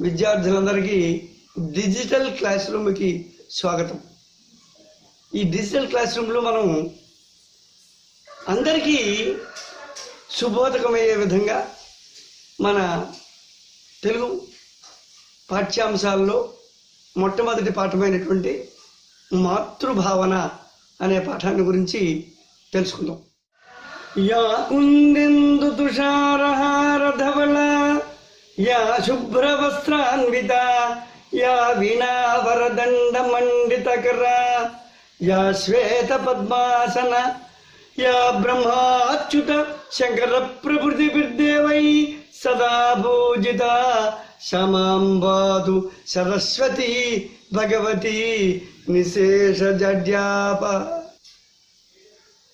విద్యార్థులందరికీ digital class రూమ్కి స్వాగతం. ఈ డిజిటల్ క్లాస్ రూమ్లో మనం అందరికీ శుభోదకమయ్యే విధంగా మన తెలుగు పాఠ్యాంశాల్లో మొట్టమొదటి పాఠమైనటువంటి మాతృభావన అనే పాఠాన్ని గురించి తెలుసుకుందాం. యా కుందెందు తుషారహార ధవళ యా శుభ్రవస్త్రాన్విత యా వీణావరదండ మండితకర యా శ్వేత పద్మాసన యా బ్రహ్మాచ్యుత శంకర ప్రభుతి బిర్దేవై సదా పూజిత సమాంబాదు సరస్వతి భగవతి నిశేష జడ్యాప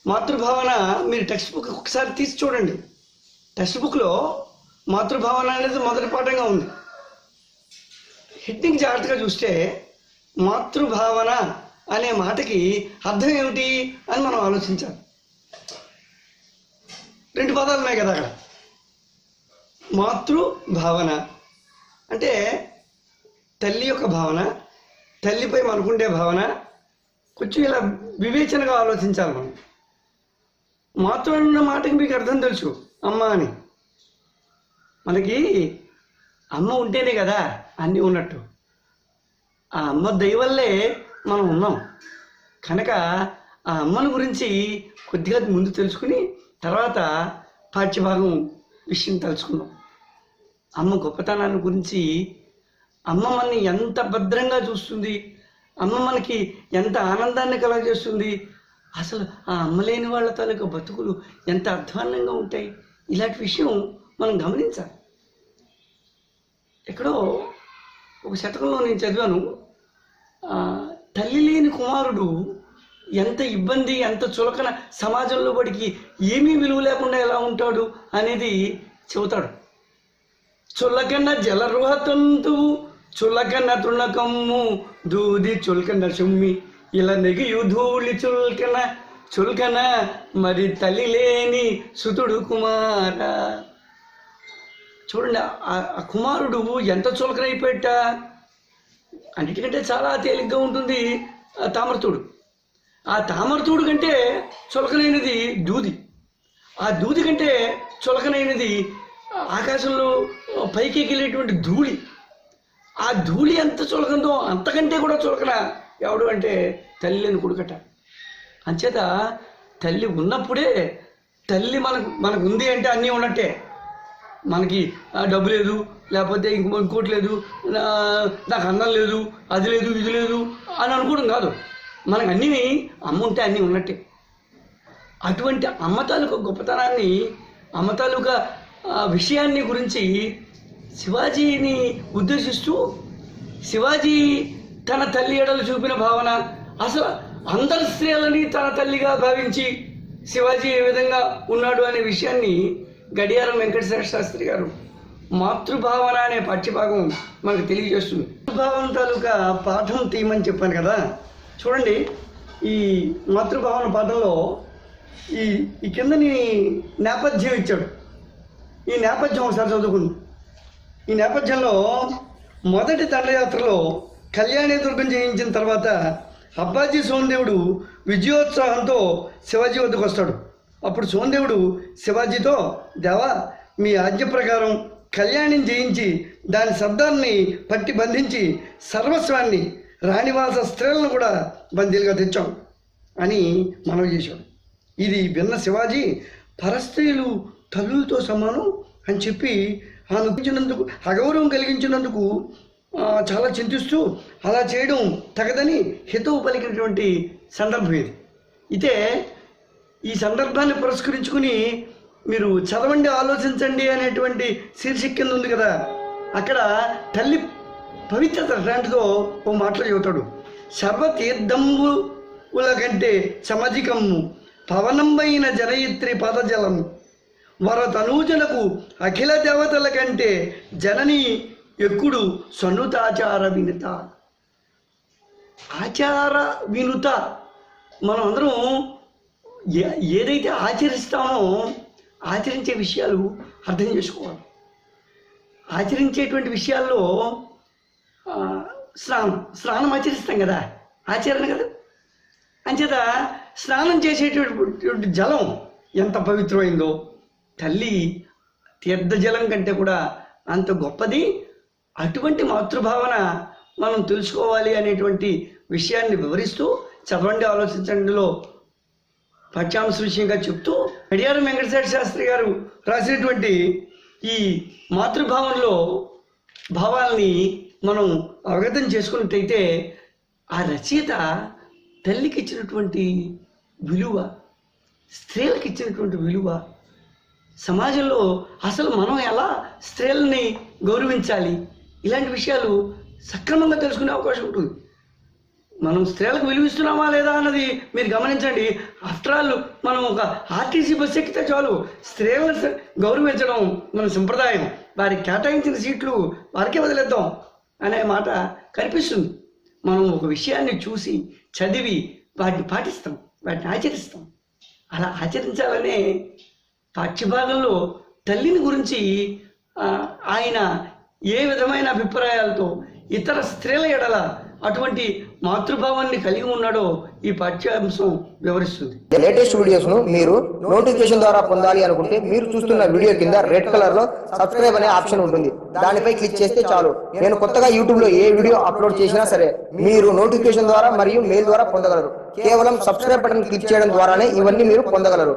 మాతృభావన మీరు టెక్స్ట్ బుక్ ఒకసారి తీసి చూడండి. టెక్స్ట్ బుక్లో మాతృభావన అనేది మొదటి పాఠంగా ఉంది. హెడ్డింగ్ జాగ్రత్తగా చూస్తే మాతృభావన అనే మాటకి అర్థం ఏమిటి అని మనం ఆలోచించాలి. రెండు పదాలు ఉన్నాయి కదా అక్కడ. మాతృభావన అంటే తల్లి యొక్క భావన తల్లిపై మనకుండే భావన కొంచెం ఇలా వివేచనగా ఆలోచించాలి మనం. మాతృ అన్న మాటకి మీకు అర్థం తెలుసు అమ్మ అని. మనకి అమ్మ ఉంటేనే కదా అన్నీ ఉన్నట్టు. ఆ అమ్మ దైవల్లే మనం ఉన్నాం. కనుక ఆ అమ్మను గురించి కొద్దిగా ముందు తెలుసుకుని తర్వాత పాఠ్యభాగం విషయం తలుచుకుందాం. అమ్మ గొప్పతనాన్ని గురించి అమ్మ మనని ఎంత భద్రంగా చూస్తుంది అమ్మ మనకి ఎంత ఆనందాన్ని కలగజేస్తుంది అసలు ఆ అమ్మ లేని వాళ్ళ తాలూకా బతుకులు ఎంత అధ్వాన్నంగా ఉంటాయి ఇలాంటి విషయం మనం గమనించాలి. ఎక్కడో ఒక శతకంలో నేను చదివాను. తల్లి లేని కుమారుడు ఎంత ఇబ్బంది ఎంత చులకన సమాజంలో వాడికి ఏమీ విలువ లేకుండా ఎలా ఉంటాడు అనేది చెబుతాడు. చులకన జలరుహతంతువు చులకన్న తృణకమ్ము దూది చులకన చుమ్మి ఇలా నెగియు ధూళి చులకన చులకన మరి తల్లి లేని సుతుడు కుమార. చూడండి ఆ- కుమారుడు ఎంత చులకనైపోయట? అన్నిటికంటే చాలా తేలిగ్గా ఉంటుంది ఆ తామరతూడు. ఆ తామరతూడు కంటే చులకనైనది దూది. ఆ దూది కంటే చులకనైనది ఆకాశంలో పైకి ఎగిలేటువంటి ధూళి. ఆ ధూళి ఎంత చులకందో అంతకంటే కూడా చులకన ఎవడు అంటే తల్లి లేని కొడుకట. అంచేత తల్లి ఉన్నప్పుడే తల్లి మనకు మనకు ఉంది అంటే అన్నీ ఉన్నట్టే. మనకి డబ్బు లేదు లేకపోతే ఇంకో ఇంకోటి లేదు నా- నాకు అందం లేదు అది లేదు ఇది లేదు అని అనుకోవడం కాదు. మనకు అన్నీ అమ్మ ఉంటే అన్నీ ఉన్నట్టే. అటువంటి అమ్మ తాలూకా గొప్పతనాన్ని అమ్మ తాలూకా విషయాన్ని గురించి శివాజీని ఉద్దేశిస్తూ శివాజీ తన తల్లి ఎడలు చూపిన భావన అసలు అందరి స్త్రీలని తన తల్లిగా భావించి శివాజీ ఏ విధంగా ఉన్నాడు అనే విషయాన్ని గడియారం వెంకటేశ్వర శాస్త్రి గారు మాతృభావన అనే పాఠ్యభాగం మనకు తెలియజేస్తుంది. మాతృభావన తాలూకా పాఠం తీయమని చెప్పాను కదా. చూడండి ఈ మాతృభావన పాఠంలో ఈ ఈ కిందని నేపథ్యం ఇచ్చాడు. ఈ నేపథ్యం ఒకసారి చదువుకుంది. ఈ నేపథ్యంలో మొదటి దండయాత్రలో కళ్యాణి దుర్గం జయించిన తర్వాత అబ్బాజీ సోమదేవుడు విజయోత్సాహంతో శివాజీ వద్దకు వస్తాడు అప్పుడు సోమదేవుడు శివాజీతో దేవా మీ ఆజ్ఞ ప్రకారం కళ్యాణిని జయించి దాని శబ్దాన్ని పట్టి బంధించి సర్వస్వాన్ని రాణివాస స్త్రీలను కూడా బందీలుగా తెచ్చాం అని మనవి చేశాడు. ఇది విన్న శివాజీ పరస్త్రీలు తల్లులతో సమానం అని చెప్పి అనుకుంచినందుకు అగౌరవం కలిగించినందుకు చాలా చింతిస్తూ అలా చేయడం తగదని హితవు పలికినటువంటి సందర్భం ఇది. అయితే ఈ సందర్భాన్ని పురస్కరించుకుని మీరు చదవండి ఆలోచించండి అనేటువంటి శీర్షిక కింద ఉంది కదా. అక్కడ తల్లి పవిత్రత లాంటిదో ఓ మాటలు చెబుతాడు. సర్వతీర్థంబుల కంటే సమాజికము పవనంబైన జనయిత్రి పదజలము వరతనూజలకు అఖిల దేవతల కంటే జనని ఎక్కుడు సన్నుతాచార వినుత. ఆచార వినుత. మనం అందరం ఏదైతే ఆచరిస్తామో ఆచరించే విషయాలు అర్థం చేసుకోవాలి. ఆచరించేటువంటి విషయాల్లో స్నానం స్నానం ఆచరిస్తాం కదా ఆచరణ కదా. అంచేత స్నానం చేసేటటువంటి జలం ఎంత పవిత్రమైందో తల్లి తీర్థ జలం కంటే కూడా అంత గొప్పది. అటువంటి మాతృభావన మనం తెలుసుకోవాలి అనేటువంటి విషయాన్ని వివరిస్తూ చదవండి ఆలోచించండిలో పాఠ్యాంశ విషయంగా చెప్తూ గడియారం వెంకటేశ్వర శాస్త్రి గారు రాసినటువంటి ఈ మాతృభావంలో భావాల్ని మనం అవగతం చేసుకున్నట్టయితే ఆ రచయిత తల్లికి ఇచ్చినటువంటి విలువ స్త్రీలకు ఇచ్చినటువంటి విలువ సమాజంలో అసలు మనం ఎలా స్త్రీలని గౌరవించాలి? ఇలాంటి విషయాలు సక్రమంగా తెలుసుకునే అవకాశం ఉంటుంది. మనం స్త్రీలకు విలువిస్తున్నామా లేదా అన్నది మీరు గమనించండి. ఆఫ్టర్ ఆల్ మనం ఒక ఆర్టీసీ బస్సు ఎక్కితే చాలు. స్త్రీలను గౌరవించడం మన సంప్రదాయం. వారికి కేటాయించిన సీట్లు వారికే వదిలేద్దాం అనే మాట కనిపిస్తుంది. మనం ఒక విషయాన్ని చూసి చదివి వాటిని పాటిస్తాం వాటిని ఆచరిస్తాం. అలా ఆచరించాలనే పాఠ్యభాగంలో తల్లిని గురించి ఆయన ఏ విధమైన అభిప్రాయాలతో ఇతర స్త్రీల ఎడల అటువంటి మాతృభావాన్ని కలిగి ఉన్నాడో ఈ పాఠ్యాంశం వివరిస్తుంది. లేటెస్ట్ వీడియోస్ను మీరు నోటిఫికేషన్ ద్వారా పొందాలి అనుకుంటే మీరు చూస్తున్న వీడియో కింద రెడ్ కలర్లో సబ్స్క్రైబ్ అనే ఆప్షన్ ఉంటుంది. దానిపై క్లిక్ చేస్తే చాలు. నేను కొత్తగా యూట్యూబ్లో ఏ వీడియో అప్లోడ్ చేసినా సరే మీరు నోటిఫికేషన్ ద్వారా మరియు మెయిల్ ద్వారా పొందగలరు. కేవలం సబ్స్క్రైబ్ బటన్ క్లిక్ చేయడం ద్వారానే ఇవన్నీ మీరు పొందగలరు.